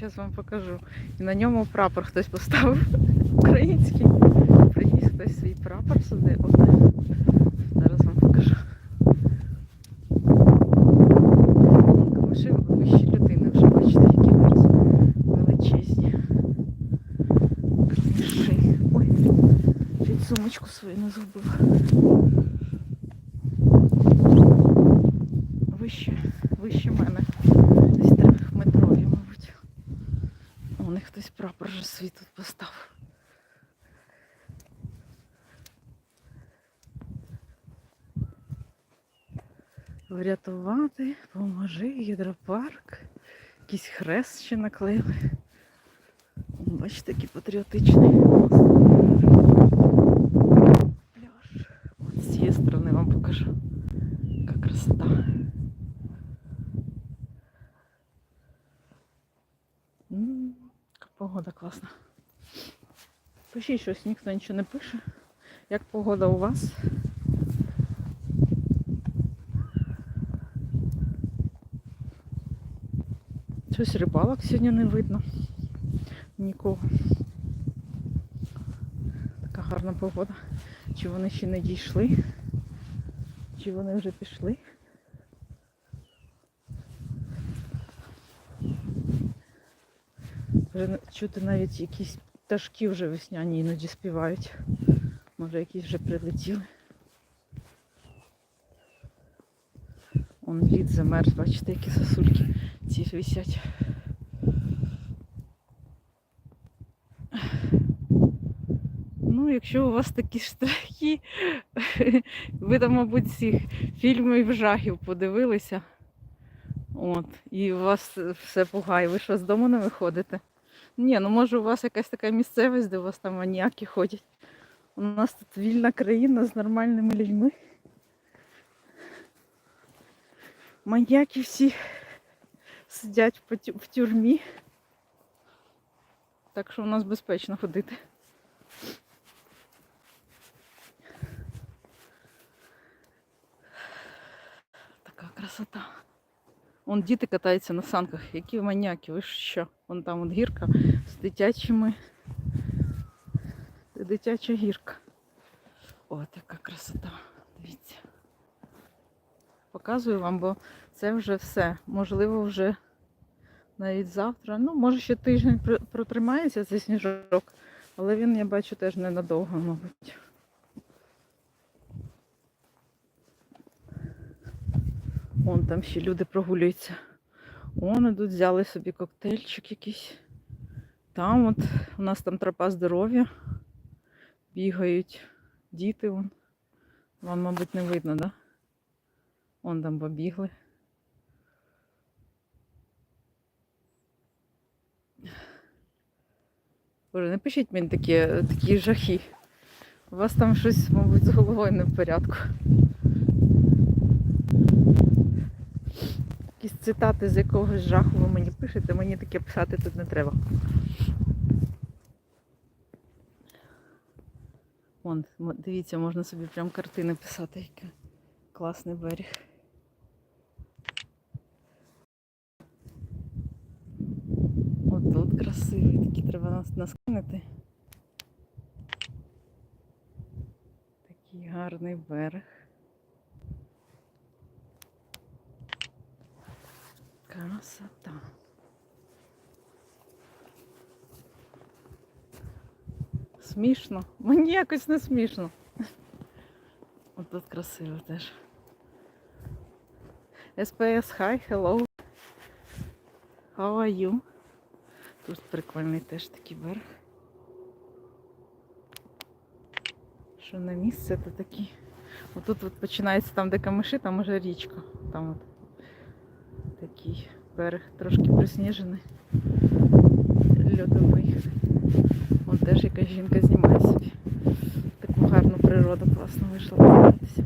зараз вам покажу. І на ньому прапор хтось поставив український. Приніс хтось свій прапор сюди. От. Зараз вам покажу. Камиші вищі людини вже бачите, які зараз величезні. Ой, сумочку свою не забув. Хтось прапор же свій тут поставив. Врятувати, поможи, гідропарк. Якийсь хрест ще наклеїли. Бачите, який патріотичний. Пляж. От з цієї сторони вам покажу. Яка красота. М, Яка погода класна. Пишіть щось, ніхто нічого не пише. Як погода у вас? Щось рибалок сьогодні не видно. Нікого. Така гарна погода. Чи вони ще не дійшли? Чи вони вже пішли? Вже чути навіть якісь пташки вже весняні іноді співають. Може якісь вже прилетіли. Он лід замерз, бачите, які сосульки ці висять. Ну, якщо у вас такі страхи, ви там, мабуть, всіх фільмів жахів подивилися. От, і у вас все пугає. Ви що з дому не виходите? Ні, ну може у вас якась така місцевість, де у вас там маніяки ходять. У нас тут вільна країна з нормальними людьми. Маньяки всі сидять в тюрмі. Так що у нас безпечно ходити. Така красота. Вон діти катаються на санках. Які маніяки, ви що? Вон там от гірка з дитячими. Це дитяча гірка. О, така красота. Дивіться. Показую вам, бо це вже все. Можливо, вже навіть завтра. Ну, може ще тиждень протримається цей сніжок, але він, я бачу, теж ненадовго, мабуть. Вон там ще люди прогулюються. Вон ідуть, взяли собі коктейльчик якийсь. Там от у нас там тропа здоров'я. Бігають діти. Вон. Вам, мабуть, не видно, да? Вон там побігли. Боже, не пишіть мені такі, такі жахи. У вас там щось, мабуть, з головою не в порядку. Цитати з якогось жаху ви мені пишете, мені таке писати тут не треба. Вон, дивіться, можна собі прям картини писати, який класний берег. От тут красивий, такі треба нас наскинути. Такий гарний берег. Красота. Смішно. Мені якось не смішно. От тут красиво теж. SPS, hi, hello. How are you? Тут прикольний теж такий берег. Що на місце то такі. Отут от починається там, де камиші, там уже річка. Там от такий берег трошки присніжений. Льодовий. Вон теж якась жінка знімає собі. Таку гарну природу класно вийшла подивитися.